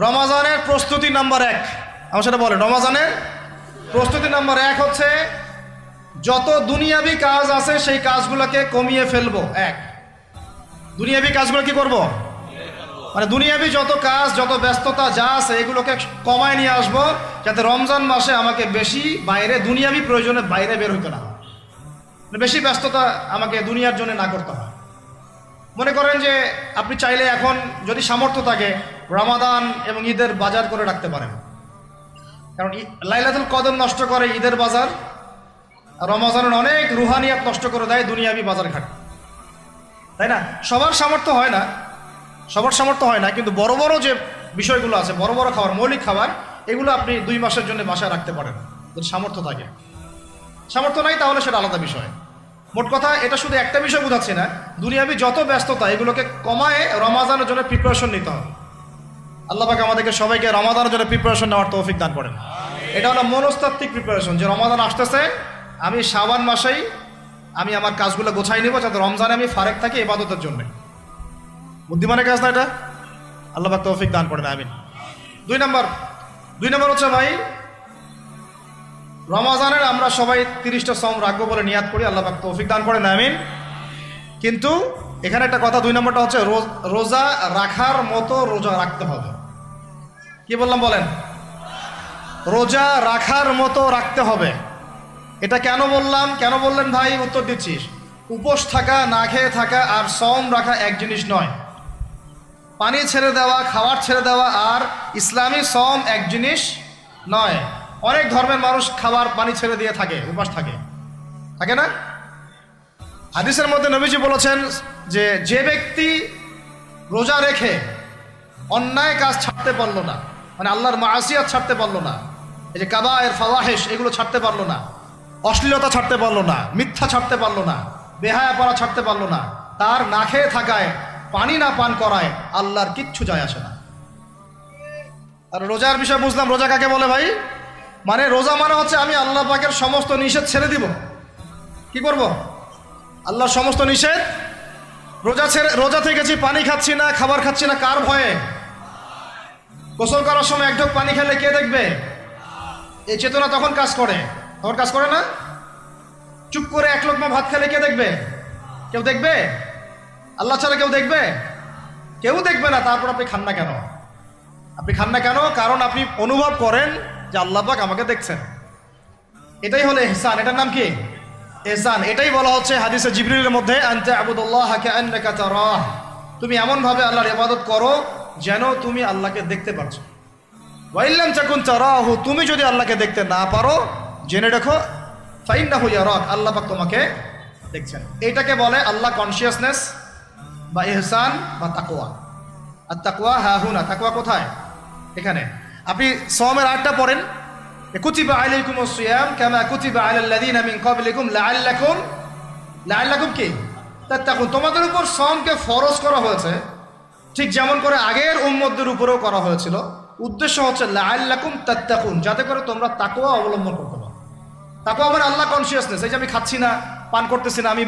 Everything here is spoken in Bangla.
রমাজানের প্রস্তুতি নাম্বার এক। আমার সেটা বলেন, রমাজানের প্রস্তুতি নাম্বার এক হচ্ছে, যত দুনিয়াবি কাজ আছে সেই কাজগুলোকে কমিয়ে ফেলব। এক। দুনিয়াবি কাজগুলো কি করব? মানে দুনিয়াবি যত কাজ, যত ব্যস্ততা যা আছে এগুলোকে কমায় নিয়ে আসব, যাতে রমজান মাসে আমাকে বেশি বাইরে, দুনিয়াবি প্রয়োজনে বাইরে বের হইতে না মানে বেশি ব্যস্ততা আমাকে দুনিয়ার জন্য না করতে হয়। মনে করেন যে আপনি চাইলে এখন যদি সামর্থ্য থাকে রমাদান এবং ঈদের বাজার করে রাখতে পারেন। কারণ লাইলাতুল কদর নষ্ট করে ঈদের বাজার রমাজানের অনেক রুহানিয়াত নষ্ট করে দেয় দুনিয়াবি বাজার ঘাট। তাই না? সবার সামর্থ্য হয় না, সবার সামর্থ্য হয় না, কিন্তু বড় বড় যে বিষয়গুলো আছে, বড় বড় খাবার, মৌলিক খাবার, এগুলো আপনি দুই মাসের জন্য বাসায় রাখতে পারেন। যদি সামর্থ্য থাকে। সামর্থ্য নাই তাহলে সেটা আলাদা বিষয়। মোট কথা, এটা শুধু একটা বিষয় বোঝাচ্ছি না, দুনিয়াবি যত ব্যস্ততা, এগুলোকে কমায় রমাজানের জন্য প্রিপারেশন নিতে হবে। আল্লাহ পাক আমাদেরকে সবাইকে রমাদানের জন্য প্রিপারেশন নেওয়ার তৌফিক দান করেন। এটা হলো মনস্তাত্ত্বিক প্রিপারেশন যে রমাদান আসতেছে, আমি শাবান মাসেই আমি আমার কাজগুলো গোছাই নিব যাতে রমজানে আমি ফারেক থাকি ইবাদতের জন্য। বুদ্ধিমানের কাজ না এটা? আল্লাহ পাক তৌফিক দান করেন, আমিন। দুই নম্বর দুই নম্বর হচ্ছে ভাই, রমাজানের আমরা সবাই তিরিশটা সম রাখব বলে নিয়াত করি, আল্লাহ পাক তৌফিক দান করেন, আমিন। কিন্তু এখানে একটা কথা, দুই নম্বরটা হচ্ছে রোজা রাখার মতো রোজা রাখতে হবে। কি বললাম বলেন? রোজা রাখার মতো রাখতে হবে। এটা কেন বললাম? কেন বললেন ভাই? উত্তর দিচ্ছিস উপোস থাকা, না খেয়ে থাকা আর সম রাখা এক জিনিস নয়। পানি ছেড়ে দেওয়া, খাবার ছেড়ে দেওয়া আর ইসলামী সম এক জিনিস নয়। অনেক ধর্মের মানুষ খাবার, পানি ছেড়ে দিয়ে থাকে, উপাস থাকে। থাকে না? হাদিসের মধ্যে নবীজি বলেছেন যে যে ব্যক্তি রোজা রেখে অন্যায় কাজ ছাড়তে পারল না মানে আল্লাহর মাসিয়াত ছাড়তে পারল না। এই যে কাবা এর ফাওয়াহেস এগুলো ছাড়তে পারল না। অশ্লীলতা ছাড়তে পারল না, মিথ্যা ছাড়তে পারল না, বেহায়া পড়া ছাড়তে পারল না। তার না খেয়ে থাকায়, পানি না পান করায় আল্লাহর কিচ্ছু যায় আসে না। আর রোজার বিষয় বুঝলাম, রোজা কাকে বলে ভাই? মানে রোজা মানে হচ্ছে আমি আল্লাহ পাকের সমস্ত নিষেধ ছেড়ে দিব। কি করব? আল্লাহর সমস্ত নিষেধ? রোজা ছেড়ে, রোজা থেকেছি, পানি খাচ্ছি না, খাবার খাচ্ছি না, কার ভয়ে? গোসল করার সময় এক ঢোক পানি খেলে কে দেখবে? এই চেতনা তখন কাজ করে। তখন কাজ করে না? চুপ করে এক লোকমা ভাত খেলে কে দেখবে? কেউ দেখবে? আল্লাহ ছাড়া কেউ দেখবে? কেউ দেখবে না, তারপর আপনি খান না কেন? আপনি খান না কেন? কারণ আপনি অনুভব করেন যে আল্লাহ পাক আমাকে দেখছেন। এটাই হলো এহসান। এটার নাম কি? এহসান। এটাই বলা হচ্ছে হাদিসে জিবরিলের মধ্যে আনতে আবুদুল্লাহ কান্নাকা তারাহ। তুমি এমন ভাবে আল্লাহর ইবাদত করো যেন তুমি আল্লাহকে দেখতে পারছ। ওয়াইল্লাম চাকুন তারাহু, তুমি যদি আল্লাহকে দেখতে না পারো, জেনে রাখো ফাইন্না হইয়া রক আল্লাহ পাক তোমাকে দেখছেন। এটাকে বলে আল্লাহ কনসিয়াসনেস বা এহসান বা তাকওয়া। আর তাকওয়া, হা হুনা তাকওয়া কোথায়? এখানে। আপনি সমের আটটা পড়েন। কুতিবা আলাইকুম সিয়াম কামা কুতিবা আলাল লাযিনা মিন ক্বাবলিকুম লাআল্লাকুম লাআল্লাকুম কি? তাত্তাকুন। তোমাদের উপর সমকে ফরজ করা হয়েছে। ঠিক যেমন করে আগের উম্মদের উপরেও করা হয়েছিল। উদ্দেশ্য হচ্ছে লাল্লাকুম তাত্তাকুন, যাতে করে তোমরা তাকুয়া অবলম্বন করতে পারো। তাকুয়া মানে আল্লাহ কনসিয়াসনেস এই যে আমি খাচ্ছি না, পান করতেছি না, আমি